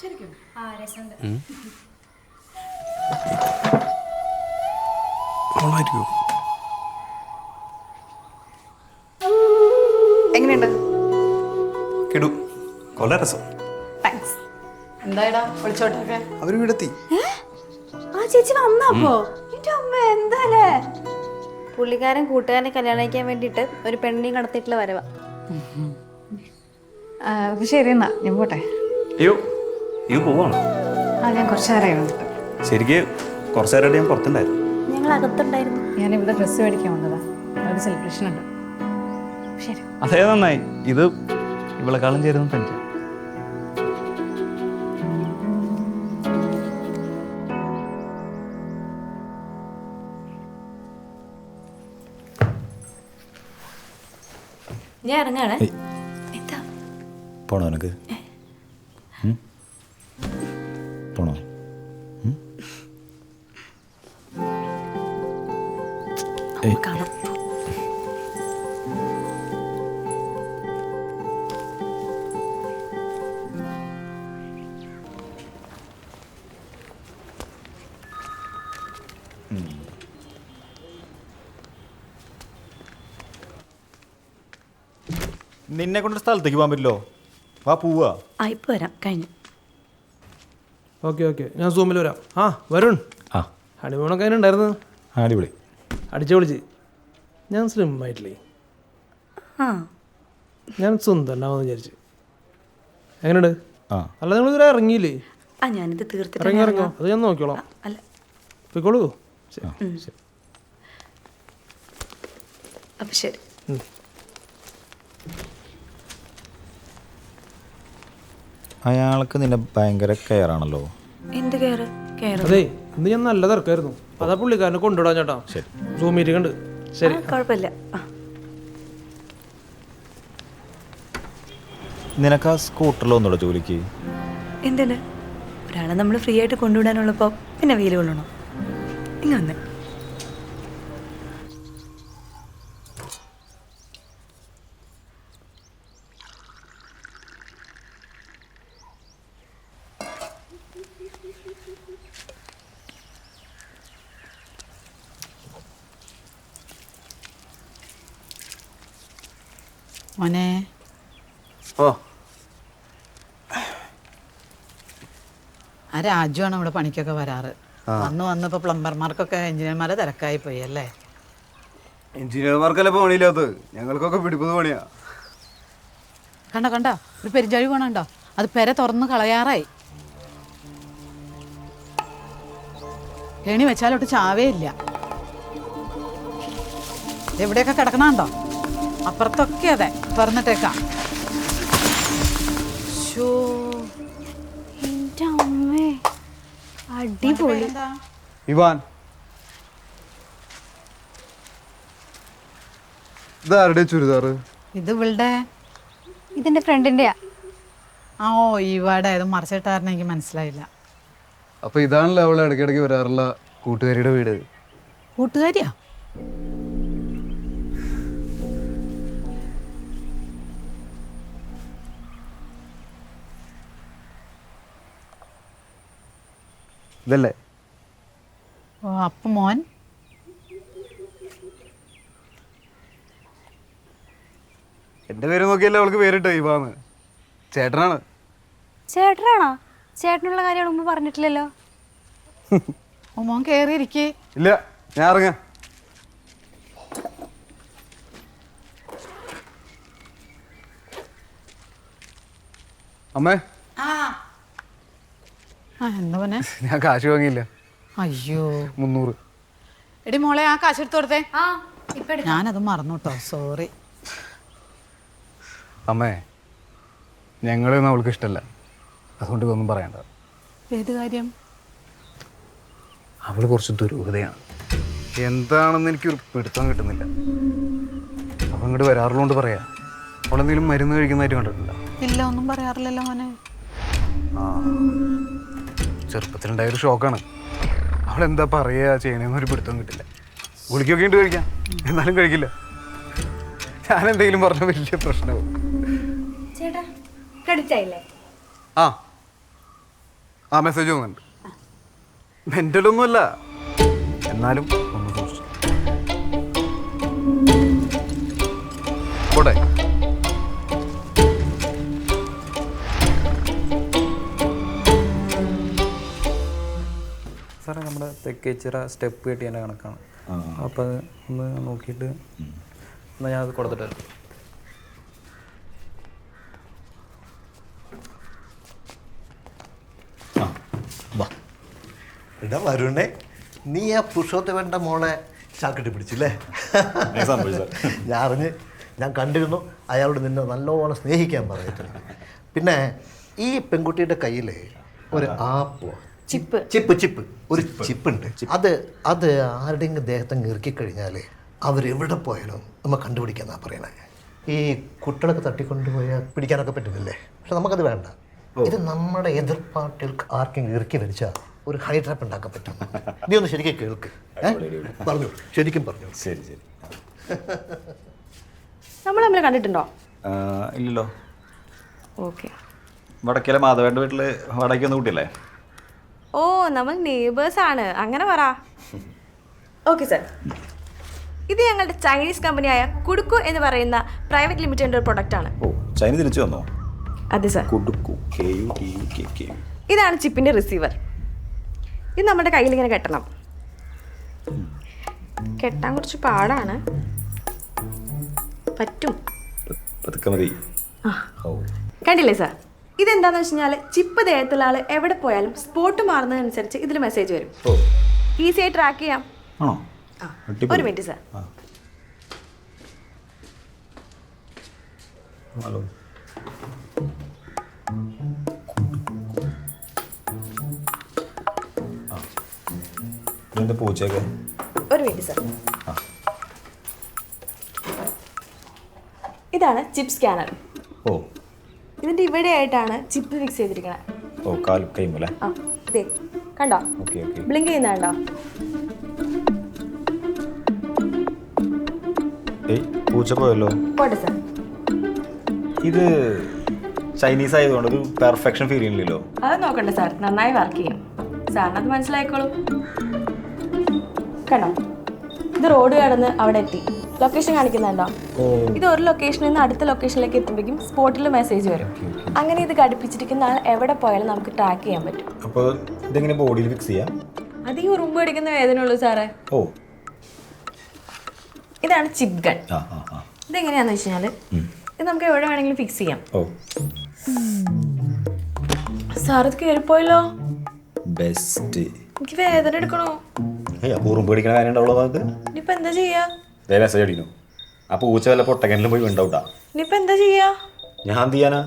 ശരിക്കും? ആ രസമുണ്ട്. കൊള്ളായിരിക്കുമോ എങ്ങനെയുണ്ട്? കിടു. രസം. താങ്ക്സ് എന്തായടാ? വീടെത്തി ആ ചേച്ചി വന്നപ്പോ എന്റെ അമ്മ എന്താലേ? പുള്ളിക്കാരൻ കൂട്ടുകാരനെ കല്യാണം കഴിക്കാൻ വേണ്ടിയിട്ട് ഒരു പെണ്ണിനെയും കടത്തിയിട്ടുള്ള വരവാ. ശരി എന്നാ. ഞാൻ പോട്ടെ. അയ്യോ. ഇത് പോവാണോ? ആ ഞാൻ കുറച്ച് നേരമായി വന്നിട്ട് ശരിക്ക് കുറച്ച് നേരമായിട്ട് ഞാൻ പുറത്തുണ്ടായിരുന്നു. ഞങ്ങൾ അകത്തുണ്ടായിരുന്നു ഞാനിവിടെ ഡ്രസ്സ് മേടിക്കാൻ വന്നതാ. ഒരു സെലിബ്രേഷൻ ഉണ്ട്. ശരി. അതേ നന്നായി. ഇത് ഇവളെക്കാളും ചേരുന്ന തനിക്ക് ഞാൻ ഇറങ്ങാണ്. എന്താ? പോണോ നിനക്ക്? ഉം? പോണോ നിന്നെ കൊണ്ട് സ്ഥലത്തേക്ക് പോകാൻ പറ്റില്ലോ? വാ പോവാ. ആ ഇപ്പൊ വരാം. കഴിഞ്ഞു. Okay okay. ഞാൻ സൂമിൽ വരാം. ആ വരുൺ. ആ. ഹണിമൂണൊക്കെ അതിന് ഉണ്ടായിരുന്നു? അടിപൊളി. അടിച്ചു പൊളിച്ച്. ഞാൻ സ്ലിം ആയിട്ടില്ലേ? ആ. ഞാൻ സുന്ദരനാവെന്ന് വിചാരിച്ചു. എങ്ങനെയുണ്ട്? ആ. അല്ല നിങ്ങൾ ഇതുവരെ ഇറങ്ങിയില്ലേ? ആ ഞാനിത് തീർത്തിട്ട് ഇറങ്ങി ഇറങ്ങോ. അത് ഞാൻ നോക്കിക്കോളാം. അല്ല. പോയിക്കോളൂ. ശരി അപ്പൊ ശരി. അയാൾക്ക് നിന്നെ ഭയങ്കര കെയറാണല്ലോ എന്ത് കയറ് കയറ് അതെ ഇന്ന് ഞാൻ നല്ല തിരക്കായിരുന്നു. അതാ പുള്ളിക്കാരനെ കൊണ്ടുവിടാൻ ചേട്ടാ. ശരി. സൂം മീറ്റിംഗ് ഉണ്ട്. ശരി. കുഴപ്പമില്ല. നിനക്ക് ആ സ്കൂട്ടറിൽ ഒന്നുകൂടെ ജോലിക്ക്? എന്തിന്? ഒരാളെ നമ്മൾ ഫ്രീ ആയിട്ട് കൊണ്ടുവിടാനുള്ളപ്പോൾ പിന്നെ വെയിൽ കൊള്ളണം ഇങ്ങ മോനെ. ഓ. ആ രാജുവാണ് ഇവിടെ പണിക്കൊക്കെ വരാറ്. വന്ന് വന്നപ്പോൾ പ്ലംബർമാർക്കൊക്കെ എഞ്ചിനീയർമാരെ തിരക്കായി പോയി അല്ലേ? എഞ്ചിനീയർമാർക്കല്ലേ പണിയില്ലാത്തത്? ഞങ്ങൾക്കൊക്കെ പിടിപ്പത് പണിയാ. കണ്ട കണ്ട? ഒരു പെരിഞ്ചാഴി പോണുണ്ടോ അത് പെര തുറന്ന് കളയാറായി. ഏണി വെച്ചാലോട്ട് ചാവേ ഇല്ല എവിടെയൊക്കെ കിടക്കണുണ്ടോ അപ്പുറത്തൊക്കെ അതെ. തുറന്നിട്ടേക്കാം. അടിപൊളി. ഇവാൻ. ഇതാരുടെ ചുരിദാറ്? ഇത് ഇവളുടെ? ഇതിന്റെ ഫ്രണ്ടിന്റെയാ. ആ ഓ ഇവാടെ. ഇത് മറച്ചിട്ടായിരുന്നു എനിക്ക് മനസ്സിലായില്ല. അപ്പൊ ഇതാണല്ലോ അവൾ ഇടയ്ക്കിടയ്ക്ക് വരാറുള്ള കൂട്ടുകാരിയുടെ വീട്. കൂട്ടുകാരിയാ? ഇതല്ലേ? ഓ അപ്പം മോൻ. എന്റെ പേര് നോക്കിയല്ലേ അവൾക്ക് പേരിട്ടോ ഇവാന്ന്. ചേട്ടനാണ്. ചേട്ടനാണോ? ചേട്ടനുള്ള കാര്യം മുമ്പ് പറഞ്ഞിട്ടില്ലല്ലോ. ഓ മോൻ കയറിയിരിക്കേ ഇല്ല ഞാൻ ഇറങ്ങ. അമ്മേ. എന്താ ഞാൻ കാശ് വാങ്ങിയില്ല. അയ്യോ. മുന്നൂറ്. എടി മോളെ ആ കാശ് എടുത്തു കൊടുത്തേ. ആ ഇപ്പൊ ഞാനത് മറന്നു കേട്ടോ സോറി അമ്മേ ഞങ്ങളൊന്നും അവൾക്ക് ഇഷ്ടമല്ല അതുകൊണ്ട് ഇതൊന്നും പറയണ്ട. ഏത് കാര്യം? അവൾ കുറച്ച് ദുരൂഹതയാണ്. എന്താണെന്ന് എനിക്ക് ഒരു പിടുത്തം കിട്ടുന്നില്ല. അവൾ ഇങ്ങോട്ട് വരാറുള്ളതുകൊണ്ട് പറയാ. അവളെന്തെങ്കിലും മരുന്ന് കഴിക്കുന്നതായിട്ട് കണ്ടിട്ടുണ്ടോ? ഇല്ല ഒന്നും പറയാറില്ലല്ലോ മോനെ. ആ. ചെറുപ്പത്തിലുണ്ടായൊരു ഷോക്കാണ് അവൾ എന്താ പറയുക ചെയ്യണമെന്ന് ഒരു പിടുത്തം കിട്ടില്ല. ഗുളിക്കൊക്കെ ഉണ്ട് കഴിക്കാം. എന്നാലും കഴിക്കില്ല. ഞാൻ എന്തെങ്കിലും പറഞ്ഞ വലിയ പ്രശ്നവും. ആ. ആ മെസ്സേജ് വന്നിട്ടുണ്ട്. മെന്റലൊന്നുമല്ല എന്നാലും നമ്മുടെ തെക്കേച്ചിറ സ്റ്റെപ്പ് കെട്ടിയതിന്റെ കണക്കാണ്. അപ്പം അത് ഒന്ന് നോക്കിയിട്ട് എന്നാൽ ഞാനത് കൊടുത്തിട്ട് വരാം. എടാ വരുണേ നീ ആ പുരുഷോത്തമന്റെ മോളെ ചാക്കിട്ട് പിടിച്ചില്ലേ? ഞാൻ അറിഞ്ഞ് ഞാൻ കണ്ടിരുന്നു അയാളോട് നിന്നെ നല്ലോണം സ്നേഹിക്കാൻ പറഞ്ഞിട്ടുണ്ട്. പിന്നെ ഈ പെൺകുട്ടിയുടെ കയ്യിൽ ഒരു ആപ്പ് ചിപ്പ്. Chip chip. ഒരു ചിപ്പുണ്ട്. അത് അത് ആരുടെയെങ്കിലും ദേഹത്തെ ഇറക്കിക്കഴിഞ്ഞാൽ അവരെവിടെ പോയാലും നമ്മൾ കണ്ടുപിടിക്കാന്നാ പറയണേ? ഈ കുട്ടികളൊക്കെ തട്ടിക്കൊണ്ടുപോയാൽ പിടിക്കാനൊക്കെ പറ്റുന്നില്ലേ പക്ഷെ നമുക്കത് വേണ്ട. ഇത് നമ്മുടെ എതിർപ്പാട്ടിൽ ആർക്കെങ്കിലും ഇറക്കി വലിച്ചാൽ ഒരു ഹൈ ട്രാപ്പ് ഉണ്ടാക്കാൻ പറ്റും. നീ ഒന്ന് ശരിക്കും കേൾക്ക്. പറഞ്ഞു ശരിക്കും പറഞ്ഞു ശരി ശരി. നമ്മൾ തമ്മിൽ കണ്ടിട്ടുണ്ടോ? ഇല്ലല്ലോ. ഓക്കെ. വടക്കിലെ മാധവേണ്ട വീട്ടിൽ വടക്കൊന്നും ഒന്ന് കൂട്ടിയല്ലേ? ഓ നമ്മൾ നെയ്ബേഴ്സ് ആണ്. അങ്ങനെ പറ. ഓക്കെ സർ ഇത് ഞങ്ങളുടെ ചൈനീസ് കമ്പനിയായ കുടുക്കു എന്ന് പറയുന്ന പ്രൈവറ്റ് ലിമിറ്റഡിന്റെ ഒരു പ്രൊഡക്റ്റ് ആണ്. ഓ ചൈന തിരിച്ചു വന്നോ? അതെ sir കുടുക്കു K U T U K K U ഇതാണ് ചിപ്പിന്റെ റിസീവർ ഇത് നമ്മുടെ കയ്യിൽ ഇങ്ങനെ കെട്ടണം. കെട്ടാൻ കുറച്ച് പാടാണ്. പറ്റും. പതുക്കെ മതി. ഓ കണ്ടില്ലേ സാർ ഇതെന്താന്ന് വെച്ച് കഴിഞ്ഞാൽ ചിപ്പ് ദേഹത്തുള്ള ആൾ എവിടെ പോയാലും സ്പോട്ട് മാറുന്നതനുസരിച്ച് ഇതിൽ മെസ്സേജ് വരും. ഈസി ആയി ട്രാക്ക് ചെയ്യാം. ആണോ? ആ അടിപൊളി. ഒരു മിനിറ്റ് സാർ ആ. ഹലോ. ആ. ഇതെന്താ പൂച്ചയൊക്കെ? ഒരു മിനിറ്റ് സാർ ഇതാണ് ചിപ്പ് സ്കാനർ ഓ. ഇതിന്റെ ഇവിടെ ആയിട്ടാണ് ചിപ്പ് ഫിക്സ് ചെയ്തിരിക്കുന്നത് ഓ കാൽ കൈമല? ആ ദേ കണ്ടോ? Okay okay. ബ്ലിങ്ക് ചെയ്യുന്ന കണ്ടോ? ഏയ് പൂച്ച പോയല്ലോ. പോട്ടെ സർ ഇത് ചൈനീസ് ആയതുകൊണ്ട് ഒരു പെർഫെക്ഷൻ ഫീൽ ഇല്ലല്ലോ അത് നോക്കണ്ട സാർ നന്നായി വർക്ക് ചെയ്യും. സാറിന് അത് മനസ്സിലായിക്കോളൂ. കണ്ടോ? ഇത് റോഡ് കടന്ന് അവിടെ എത്തി. ലൊക്കേഷൻ കാണിക്കുന്നുണ്ടോ? ഇത് ഒരു ലൊക്കേഷനിൽ നിന്ന് അടുത്ത ലൊക്കേഷനിലേക്ക് എത്തുമ്പോഴേക്കും സ്പോട്ടിൽ മെസ്സേജ് വരും. അങ്ങനെ ഇത് ഘടിപ്പിച്ചിരിക്കുന്ന ആൾ എവിടെ പോയാലും നമുക്ക് ട്രാക്ക് ചെയ്യാൻ പറ്റും. അപ്പോൾ ഇതെങ്ങനെ ബോഡിയിൽ ഫിക്സ് ചെയ്യാം? അത് ഈ ഉറുമ്പ് അടിക്കുന്ന വേദന ഉള്ളൂ സാറേ. ഓ. ഇതാണ് ചിപ്പ് ഗൺ ഇതെങ്ങനെയാന്ന് വെച്ച് കഴിഞ്ഞാൽ ഇത് നമുക്ക് എവിടെ വേണമെങ്കിലും ഫിക്സ് ചെയ്യാം. ഓ. സാർ ഇത് കയറിപ്പോയല്ലോ ബെസ്റ്റ് എനിക്ക് വേദന എടുക്കണോ. ഉറുമ്പ് പിടിക്കണ കാര്യം ഉണ്ടാവുള്ളൂ അത് ഇനിയിപ്പോ എന്താ ചെയ്യാ? ദേ മെസ്സേജ് അടിക്കുന്നു. അപ്പൊ പൂച്ച വല്ല പൊട്ടക്കനിലും പോയി ഉണ്ടാവൂട്ടാ ഇനിയിപ്പോ എന്താ ചെയ്യാ? ഞാൻ എന്ത് ചെയ്യാനാ?